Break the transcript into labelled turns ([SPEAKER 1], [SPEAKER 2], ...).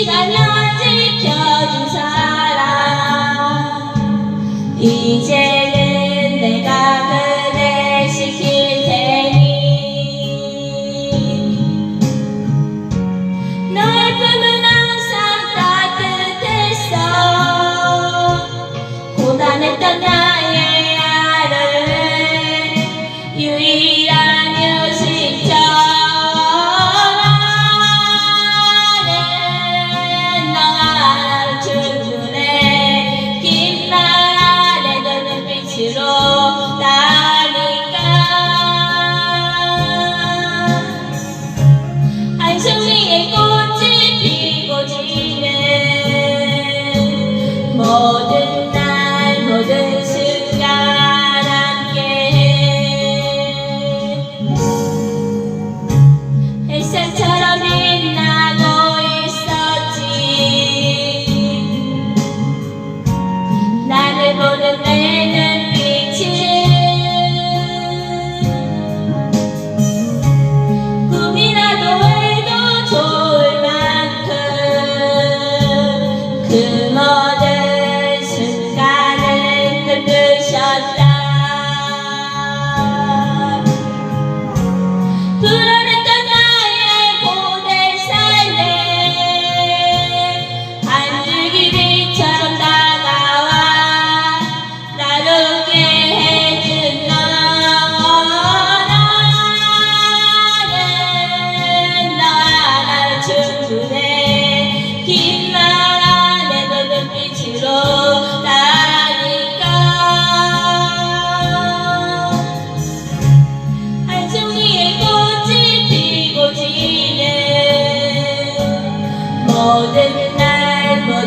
[SPEAKER 1] 네가 날 지켜준 사람. 이제 모든 날 모든 순간 함께 햇살처럼 빛나고 있었지. 나를 보는 내 눈빛은 꿈이라도 해도 좋을 만큼 그 Один небо